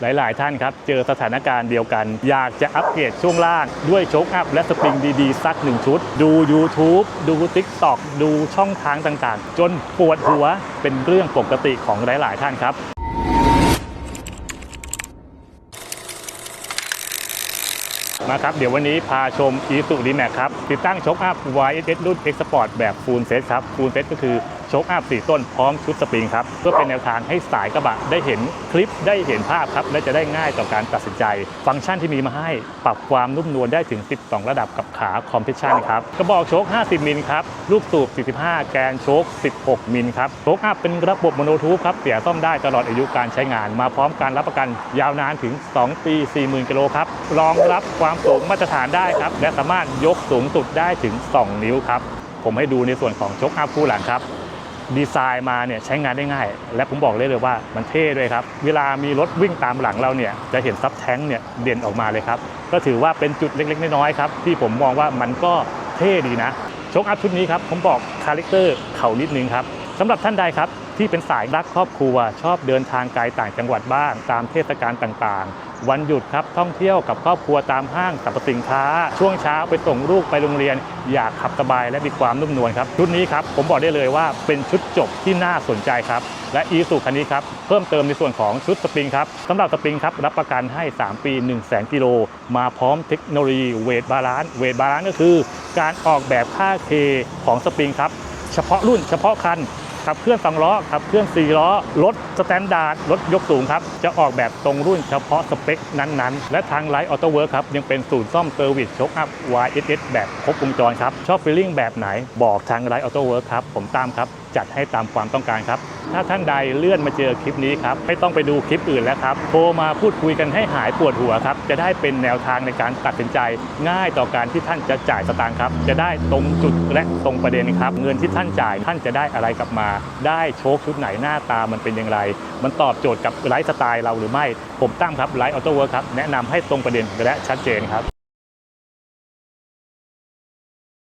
หลาย ๆ ท่านครับ เจอสถานการณ์เดียวกัน อยากจะอัปเกรดช่วงล่าง ด้วยโชคอัพและสปริงดีๆ สักหนึ่งชุด ดู YouTube ดู TikTok ดูช่องทางต่างๆ จนปวดหัวเป็นเรื่องปกติของหลาย ๆ ท่านครับมาครับ เดี๋ยววันนี้พาชม e s u d m a x ครับ ติดตั้งโชคอัพ YSS รุ่น X Sport แบบ Full Set ครับ Full Set ก็คือ โชคอัพ4ต้นพร้อมชุดสปริงครับเพื่อเป็นแนวทางให้สายกระบะได้เห็นคลิปได้เห็นภาพครับและจะได้ง่ายต่อการตัดสินใจ ฟังก์ชันที่มีมาให้ปรับความนุ่มนวลได้ถึง 12 ระดับกับขาคอมเพรสชันครับกระบอกโชค50มิลครับลูกสูบ 45 แกนโชค16 มิลครับโชคอัพเป็นระบบโมโนทูบครับเสียซ่อมได้ตลอดอายุการใช้งาน มาพร้อมการรับประกันยาวนานถึง 2 ปี 40,000กิโลครับรองรับความสูงมาตรฐานได้ครับและสามารถยกสูงสุดได้ถึง 2 นิ้วครับผมให้ดูในส่วนของโชคอัพคู่หลังครับ ดีไซน์มาเนี่ยใช้งานได้ง่าย และผมบอกเลยเลยว่ามันเท่ด้วยครับ เวลามีรถวิ่งตามหลังเราเนี่ยจะเห็นซับแท้งเนี่ยเด่นออกมาเลยครับ ก็ถือว่าเป็นจุดเล็กๆ น้อยๆครับ ที่ผมมองว่ามันก็เท่ดีนะชกอัพชุดนี้ครับผมบอกคาแรคเตอร์เขานิดนึงครับสำหรับท่านใดครับ ที่เป็นสายรักครอบครัว ชอบเดินทางไกลต่างจังหวัดบ้าง ตามเทศกาลต่างๆ วันหยุดครับท่องเที่ยวกับครอบครัวตามห้างสรรพสินค้า ช่วงเช้าไปส่งลูกไปโรงเรียน อยากขับสบายและมีความนุ่มนวลครับชุดนี้ครับผมบอกได้เลยว่าเป็นชุดจบที่น่าสนใจครับและอีสุคันนี้ครับเพิ่มเติมในส่วนของชุดสปริงครับสำหรับสปริงครับรับประกันให้ 3 ปี 1 0 0 0 0 0กิโลมาพร้อมเทคโนโลยีเวทบาลานซ์เวทบาลานซ์ก็คือ การออกแบบค่าเคของสปริงครับเฉพาะรุ่นเฉพาะคัน ขับเคลื่อน2ล้อขับเคลื่อน4ล้อรถสแตนดาร์ดรถยกสูงครับ จะออกแบบตรงรุ่นเฉพาะสเปคนั้นๆ และทางไลท์ออโต้เวิร์ครับ ยังเป็นศูนย์ซ่อมเซอร์วิสช็อคอัพ YSS แบบครบวงจรครับ ชอบฟีลลิ่งแบบไหนบอกทางไลท์ออโต้เวิร์ครับ ผมตามครับ จัดให้ตามความต้องการครับ ถ้าท่านใดเลื่อนมาเจอคลิปนี้ครับไม่ต้องไปดูคลิปอื่นแล้วครับโทรมาพูดคุยกันให้หายปวดหัวครับจะได้เป็นแนวทางในการตัดสินใจ ง่ายต่อการที่ท่านจะจ่ายสตางค์ครับ จะได้ตรงจุดและตรงประเด็นครับ เงินที่ท่านจ่ายท่านจะได้อะไรกลับมา ได้โชคชุดไหนหน้าตามันเป็นอย่างไร มันตอบโจทย์กับไลฟ์สไตล์เราหรือไม่ ผมตั้มครับไลฟ์ออโต้เวิร์ครับแนะนำให้ตรงประเด็นและชัดเจนครับ